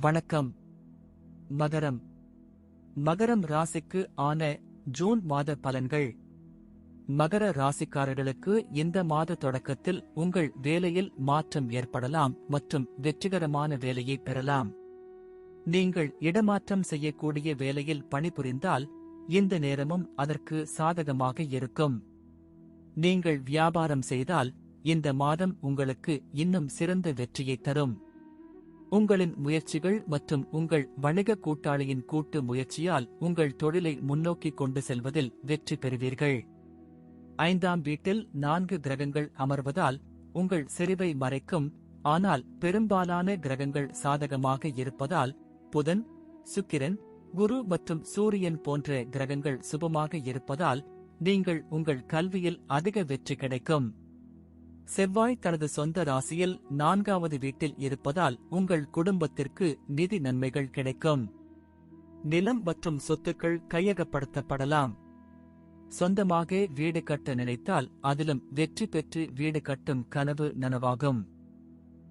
வணக்கம். மகரம். மகரம் ராசிக்கு ஆன ஜூன் மாத பலன்கள். மகர ராசிக்காரர்களுக்கு இந்த மாத தொடக்கத்தில் உங்கள் வேலையில் மாற்றம் ஏற்படலாம் மற்றும் வெற்றிகரமான வேலையை பெறலாம். நீங்கள் இடமாற்றம் செய்யக்கூடிய வேலையில் பணிபுரிந்தால் இந்த நேரமும் அதற்கு சாதகமாக இருக்கும். நீங்கள் வியாபாரம் செய்தால் இந்த மாதம் உங்களுக்கு இன்னும் சிறந்த வெற்றியை தரும். உங்களின் முயற்சிகள் மற்றும் உங்கள் வணிக கூட்டாளியின் கூட்டு முயற்சியால் உங்கள் தொழிலை முன்னோக்கி கொண்டு செல்வதில் வெற்றி பெறுவீர்கள். ஐந்தாம் வீட்டில் நான்கு கிரகங்கள் அமர்வதால் உங்கள் செறிவை மறைக்கும் ஆனால் பெரும்பாலான கிரகங்கள் சாதகமாக இருப்பதால் புதன் சுக்கிரன் குரு மற்றும் சூரியன் போன்ற கிரகங்கள் சுபமாக இருப்பதால் நீங்கள் உங்கள் கல்வியில் அதிக வெற்றி கிடைக்கும். செவ்வாய் தனது சொந்த ராசியில் நான்காவது வீட்டில் இருப்பதால் உங்கள் குடும்பத்திற்கு நிதி நன்மைகள் கிடைக்கும். நிலம் மற்றும் சொத்துக்கள் கையகப்படுத்தப்படலாம். சொந்தமாக வீடு கட்ட நினைத்தால் அதிலும் வெற்றி பெற்று வீடு கட்டும் கனவு நனவாகும்.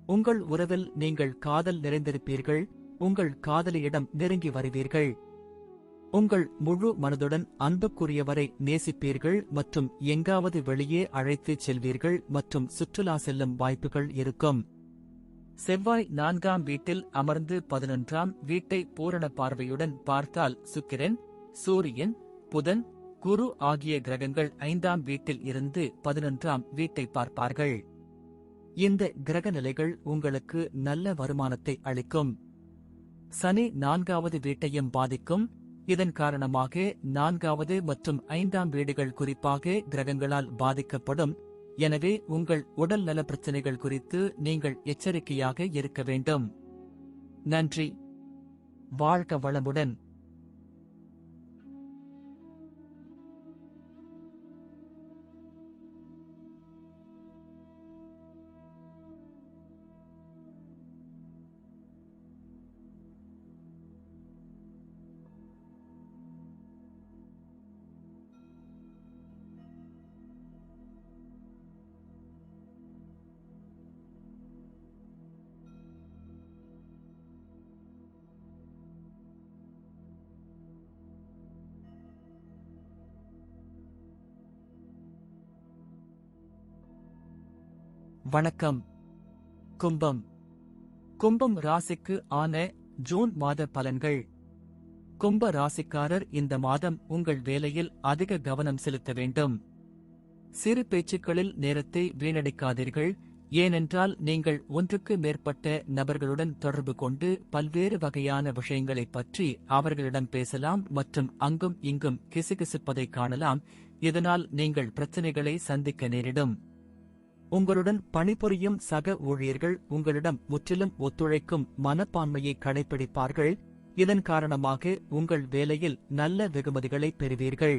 உங்கள் உறவில் நீங்கள் காதல் நிறைந்திருப்பீர்கள். உங்கள் காதலியிடம் நெருங்கி வருவீர்கள். உங்கள் முழு மனதுடன் அன்புக்குரியவரை நேசிப்பீர்கள் மற்றும் எங்காவது வெளியே அழைத்துச் செல்வீர்கள் மற்றும் சுற்றுலா செல்லும் வாய்ப்புகள் இருக்கும். செவ்வாய் நான்காம் வீட்டில் அமர்ந்து பதினொன்றாம் வீட்டை பூரண பார்வையுடன் பார்த்தால் சுக்கிரன் சூரியன் புதன் குரு ஆகிய கிரகங்கள் ஐந்தாம் வீட்டில் இருந்து பதினொன்றாம் வீட்டை பார்ப்பார்கள். இந்த கிரக நிலைகள் உங்களுக்கு நல்ல வருமானத்தை அளிக்கும். சனி நான்காவது வீட்டையும் பாதிக்கும். இதன் காரணமாக நான்காவது மற்றும் ஐந்தாம் வீடுகள் குறிப்பாக கிரகங்களால் பாதிக்கப்படும். எனவே உங்கள் உடல் நல பிரச்சனைகள் குறித்து நீங்கள் எச்சரிக்கையாக இருக்க வேண்டும். நன்றி. வாழ்க வளமுடன். வணக்கம். கும்பம். கும்பம் ராசிக்கு ஆன ஜூன் மாத பலன்கள். கும்ப ராசிக்காரர் இந்த மாதம் உங்கள் வேலையில் அதிக கவனம் செலுத்த வேண்டும். சிறு பேச்சுக்களில் நேரத்தை வீணடிக்காதீர்கள். ஏனென்றால் நீங்கள் ஒன்றுக்கு மேற்பட்ட நபர்களுடன் தொடர்பு கொண்டு பல்வேறு வகையான விஷயங்களைப் பற்றி அவர்களிடம் பேசலாம் மற்றும் அங்கும் இங்கும் கிசுகிசுப்பதைக் காணலாம். இதனால் நீங்கள் பிரச்சனைகளை சந்திக்க நேரிடும். உங்களுடன் பணிபுரியும் சக ஊழியர்கள் உங்களிடம் முற்றிலும் ஒத்துழைக்கும் மனப்பான்மையை கடைபிடிப்பார்கள் இதன் காரணமாக உங்கள் வேலையில் நல்ல வெகுமதிகளை பெறுவீர்கள்.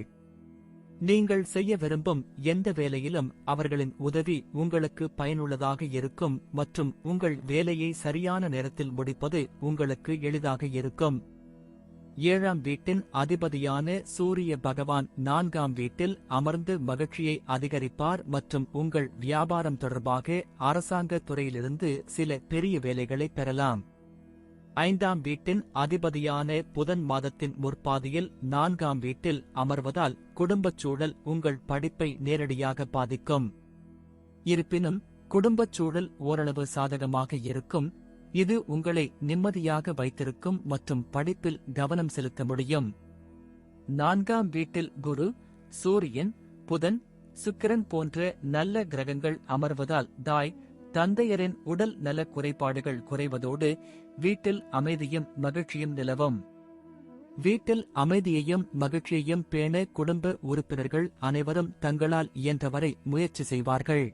நீங்கள் செய்ய விரும்பும் எந்த வேலையிலும் அவர்களின் உதவி உங்களுக்கு பயனுள்ளதாக இருக்கும் மற்றும் உங்கள் வேலையை சரியான நேரத்தில் முடிப்பது உங்களுக்கு எளிதாக இருக்கும். ஏழாம் வீட்டின் அதிபதியான சூரிய பகவான் நான்காம் வீட்டில் அமர்ந்து மகிழ்ச்சியை அதிகரிப்பார் மற்றும் உங்கள் வியாபாரம் தொடர்பாக அரசாங்க துறையிலிருந்து சில பெரிய வேலைகளை பெறலாம். ஐந்தாம் வீட்டின் அதிபதியான புதன் மாதத்தின் முற்பாதியில் நான்காம் வீட்டில் அமர்வதால் குடும்பச் சூழல் உங்கள் படிப்பை நேரடியாக பாதிக்கும். இருப்பினும் குடும்பச் சூழல் ஓரளவு சாதகமாக இருக்கும். இது உங்களை நிம்மதியாக வைத்திருக்கும் மற்றும் படிப்பில் கவனம் செலுத்த முடியும். நான்காம் வீட்டில் குரு சூரியன் புதன் சுக்கிரன் போன்ற நல்ல கிரகங்கள் அமர்வதால் தாய் தந்தையரின் உடல் நல குறைபாடுகள் குறைவதோடு வீட்டில் அமைதியும் மகிழ்ச்சியும் நிலவும். வீட்டில் அமைதியையும் மகிழ்ச்சியையும் பேண குடும்ப உறுப்பினர்கள் அனைவரும் தங்களால் இயன்றவரை முயற்சி செய்வார்கள்.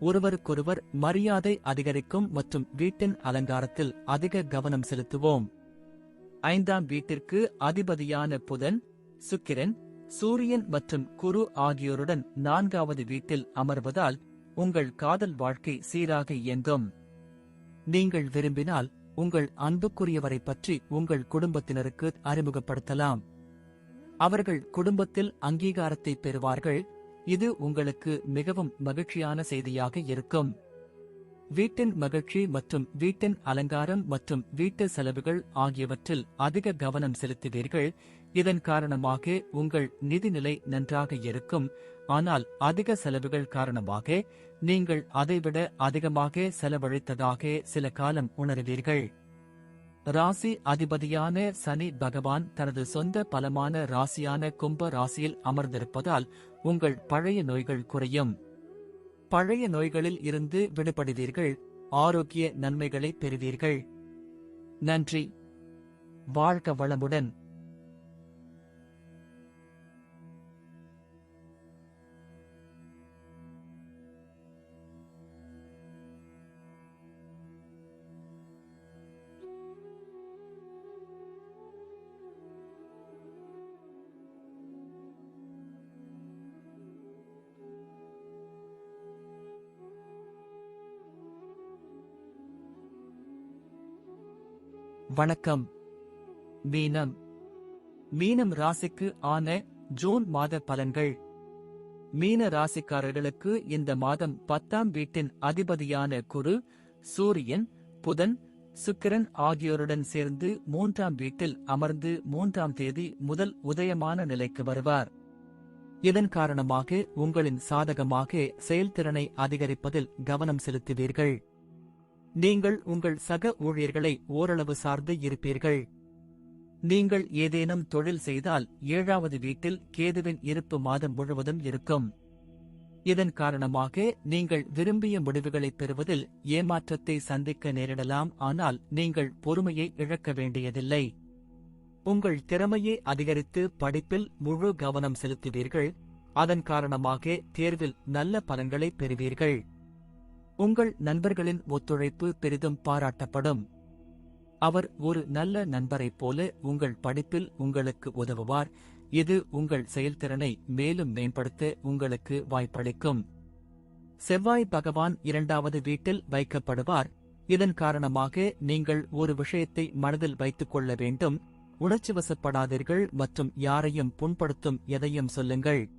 ஒருவருக்கொருவர் மரியாதை அதிகரிக்கும் மற்றும் வீட்டின் அலங்காரத்தில் அதிக கவனம் செலுத்துவோம். ஐந்தாம் வீட்டிற்கு அதிபதியான புதன் சுக்கிரன் சூரியன் மற்றும் குரு ஆகியோருடன் நான்காவது வீட்டில் அமர்வதால் உங்கள் காதல் வாழ்க்கை சீராக இயங்கும். நீங்கள் விரும்பினால் உங்கள் அன்புக்குரியவரை பற்றி உங்கள் குடும்பத்தினருக்கு அறிமுகப்படுத்தலாம். அவர்கள் குடும்பத்தில் அங்கீகாரத்தை பெறுவார்கள் இது உங்களுக்கு மிகவும் மகிழ்ச்சியான செய்தியாக இருக்கும். வீட்டின் மகிழ்ச்சி மற்றும் வீட்டின் அலங்காரம் மற்றும் வீட்டு செலவுகள் ஆகியவற்றில் அதிக கவனம் செலுத்துவீர்கள். இதன் காரணமாக உங்கள் நிதிநிலை நன்றாக இருக்கும். ஆனால் அதிக செலவுகள் காரணமாக நீங்கள் அதைவிட அதிகமாக செலவழித்ததாக சில காலம் உணருவீர்கள். ராசி அதிபதியான சனி பகவான் தனது சொந்த பலமான ராசியான கும்ப ராசியில் அமர்ந்திருப்பதால் உங்கள் பழைய நோய்கள் குறையும். பழைய நோய்களில் இருந்து விடுபடுவீர்கள். ஆரோக்கிய நன்மைகளை பெறுவீர்கள். நன்றி. வாழ்க வளமுடன். வணக்கம். மீனம். மீனம் ராசிக்கு ஆன ஜூன் மாத பலன்கள். மீன ராசிக்காரர்களுக்கு இந்த மாதம் பத்தாம் வீட்டின் அதிபதியான குரு சூரியன் புதன் சுக்கிரன் ஆகியோருடன் சேர்ந்து மூன்றாம் வீட்டில் அமர்ந்து மூன்றாம் தேதி முதல் உதயமான நிலைக்கு வருவார். இதன் காரணமாக உங்களின் சாதகமாக செயல்திறனை அதிகரிப்பதில் கவனம் செலுத்துவீர்கள். நீங்கள் உங்கள் சக ஊழியர்களை ஓரளவு சார்ந்து இருப்பீர்கள். நீங்கள் ஏதேனும் தொழில் செய்தால் ஏழாவது வீட்டில் கேதுவின் இருப்பு மாதம் முழுவதும் இருக்கும். இதன் காரணமாக நீங்கள் விரும்பிய முடிவுகளை பெறுவதில் ஏமாற்றத்தை சந்திக்க நேரிடலாம் ஆனால் நீங்கள் பொறுமையை இழக்க வேண்டியதில்லை. உங்கள் திறமையை அதிகரித்து படிப்பில் முழு கவனம் செலுத்துவீர்கள் அதன் காரணமாக தேர்வில் நல்ல பலன்களை பெறுவீர்கள். உங்கள் நண்பர்களின் ஒத்துழைப்பு பெரிதும் பாராட்டப்படும். அவர் ஒரு நல்ல நண்பரைப் போல உங்கள் படிப்பில் உங்களுக்கு உதவுவார். இது உங்கள் செயல்திறனை மேலும் மேம்படுத்த உங்களுக்கு வாய்ப்பளிக்கும். செவ்வாய் பகவான் இரண்டாவது வீட்டில் வைக்கப்படுவார். இதன் காரணமாக நீங்கள் ஒரு விஷயத்தை மனதில் வைத்துக் கொள்ள வேண்டும். உணர்ச்சிவசப்படாதீர்கள் மற்றும் யாரையும் புண்படுத்தும் எதையும் சொல்லுங்கள்.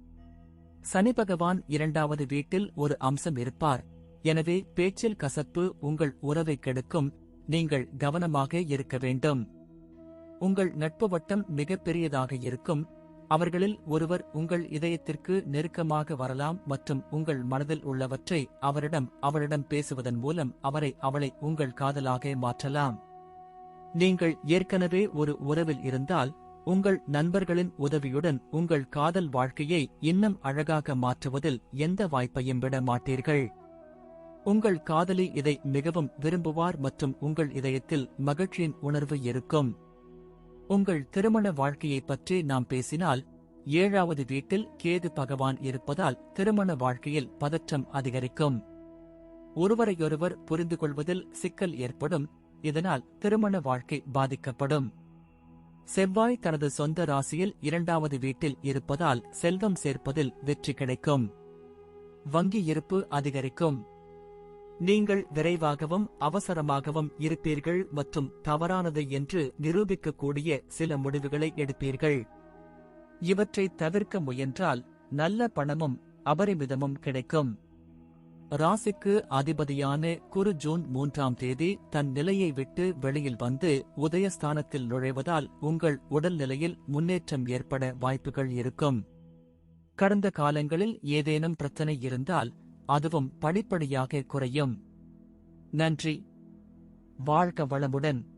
சனி பகவான் இரண்டாவது வீட்டில் ஒரு அம்சம் இருப்பார். எனவே பேச்சில் கசப்பு உங்கள் உறவை கெடுக்கும். நீங்கள் கவனமாக இருக்க வேண்டும். உங்கள் நட்பு வட்டம் மிகப்பெரியதாக இருக்கும். அவர்களில் ஒருவர் உங்கள் இதயத்திற்கு நெருக்கமாக வரலாம் மற்றும் உங்கள் மனதில் உள்ளவற்றை அவரிடம் அவளிடம் பேசுவதன் மூலம் அவரை அவளை உங்கள் காதலாக மாற்றலாம். நீங்கள் ஏற்கனவே ஒரு உறவில் இருந்தால் உங்கள் நண்பர்களின் உதவியுடன் உங்கள் காதல் வாழ்க்கையை இன்னும் அழகாக மாற்றுவதில் எந்த வாய்ப்பையும் விட மாட்டீர்கள் உங்கள் காதலி இதை மிகவும் விரும்புவார் மற்றும் உங்கள் இதயத்தில் மகிழ்ச்சியின் உணர்வு இருக்கும். உங்கள் திருமண வாழ்க்கையைப் பற்றி நாம் பேசினால் ஏழாவது வீட்டில் கேது பகவான் இருப்பதால் திருமண வாழ்க்கையில் பதற்றம் அதிகரிக்கும். ஒருவரையொருவர் புரிந்து கொள்வதில் சிக்கல் ஏற்படும் இதனால் திருமண வாழ்க்கை பாதிக்கப்படும். செவ்வாய் தனது சொந்த ராசியில் இரண்டாவது வீட்டில் இருப்பதால் செல்வம் சேர்ப்பதில் வெற்றி கிடைக்கும். வங்கி இருப்பு அதிகரிக்கும். நீங்கள் விரைவாகவும் அவசரமாகவும் இருப்பீர்கள் மற்றும் தவறானது என்று நிரூபிக்கக்கூடிய சில முடிவுகளை எடுப்பீர்கள். இவற்றை தவிர்க்க முயன்றால் நல்ல பணமும் அபரிமிதமும் கிடைக்கும். ராசிக்கு அதிபதியான குரு ஜூன் மூன்றாம் தேதி தன் நிலையை விட்டு வெளியில் வந்து உதயஸ்தானத்தில் நுழைவதால் உங்கள் உடல்நிலையில் முன்னேற்றம் ஏற்பட வாய்ப்புகள் இருக்கும். கடந்த காலங்களில் ஏதேனும் பிரச்சனை இருந்தால் அதுவும் படிப்படியாக குறையும். நன்றி. வாழ்க வளமுடன்.